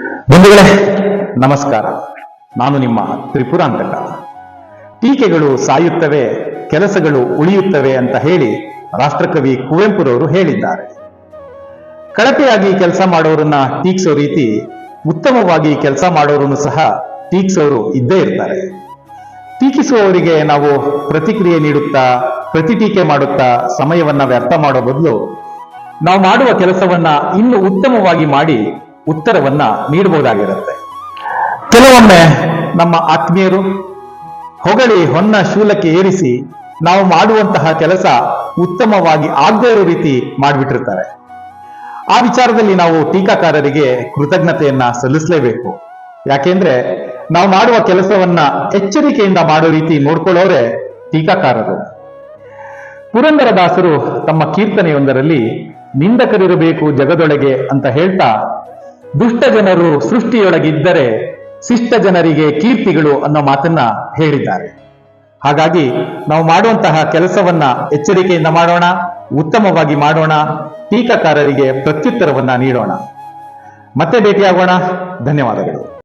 ಬಂಧುಗಳೇ, ನಮಸ್ಕಾರ. ನಾನು ನಿಮ್ಮ ತ್ರಿಪುರಾಂತಕ. ಟೀಕೆಗಳು ಸಾಯುತ್ತವೆ, ಕೆಲಸಗಳು ಉಳಿಯುತ್ತವೆ ಅಂತ ಹೇಳಿ ರಾಷ್ಟ್ರಕವಿ ಕುವೆಂಪುರವರು ಹೇಳಿದ್ದಾರೆ. ಕಳಪೆಯಾಗಿ ಕೆಲಸ ಮಾಡೋರನ್ನ ಟೀಕ್ಸೋ ರೀತಿ, ಉತ್ತಮವಾಗಿ ಕೆಲಸ ಮಾಡೋರನ್ನು ಸಹ ಟೀಕ್ಸೋರು ಇದ್ದೇ ಇರ್ತಾರೆ. ಟೀಕಿಸುವವರಿಗೆ ನಾವು ಪ್ರತಿಕ್ರಿಯೆ ನೀಡುತ್ತಾ, ಪ್ರತಿ ಟೀಕೆ ಮಾಡುತ್ತಾ ಸಮಯವನ್ನ ವ್ಯರ್ಥ ಮಾಡೋ ಬದಲು ನಾವು ಮಾಡುವ ಕೆಲಸವನ್ನ ಇನ್ನು ಉತ್ತಮವಾಗಿ ಮಾಡಿ ಉತ್ತರವನ್ನ ನೀಡಬಹುದಾಗಿರುತ್ತೆ. ಕೆಲವೊಮ್ಮೆ ನಮ್ಮ ಆತ್ಮೀಯರು ಹೊಗಳಿ ಹೊನ್ನ ಶೂಲಕ್ಕೆ ಏರಿಸಿ ನಾವು ಮಾಡುವಂತಹ ಕೆಲಸ ಉತ್ತಮವಾಗಿ ಆಗದೇ ಇರೋ ರೀತಿ ಮಾಡಿಬಿಟ್ಟಿರ್ತಾರೆ. ಆ ವಿಚಾರದಲ್ಲಿ ನಾವು ಟೀಕಾಕಾರರಿಗೆ ಕೃತಜ್ಞತೆಯನ್ನ ಸಲ್ಲಿಸಲೇಬೇಕು. ಯಾಕೆಂದ್ರೆ ನಾವು ಮಾಡುವ ಕೆಲಸವನ್ನ ಎಚ್ಚರಿಕೆಯಿಂದ ಮಾಡೋ ರೀತಿ ನೋಡ್ಕೊಳ್ಳೋರೆ ಟೀಕಾಕಾರರು. ಪುರಂದರದಾಸರು ತಮ್ಮ ಕೀರ್ತನೆಯೊಂದರಲ್ಲಿ ನಿಂದಕರಿರಬೇಕು ಜಗದೊಳಗೆ ಅಂತ ಹೇಳ್ತಾ ದುಷ್ಟ ಜನರು ಸೃಷ್ಟಿಯೊಳಗಿದ್ದರೆ ಶಿಷ್ಟ ಜನರಿಗೆ ಕೀರ್ತಿಗಳು ಅನ್ನೋ ಮಾತನ್ನ ಹೇಳಿದ್ದಾರೆ. ಹಾಗಾಗಿ ನಾವು ಮಾಡುವಂತಹ ಕೆಲಸವನ್ನ ಎಚ್ಚರಿಕೆಯಿಂದ ಮಾಡೋಣ, ಉತ್ತಮವಾಗಿ ಮಾಡೋಣ, ಟೀಕಾಕಾರರಿಗೆ ಪ್ರತ್ಯುತ್ತರವನ್ನ ನೀಡೋಣ. ಮತ್ತೆ ಭೇಟಿಯಾಗೋಣ. ಧನ್ಯವಾದಗಳು.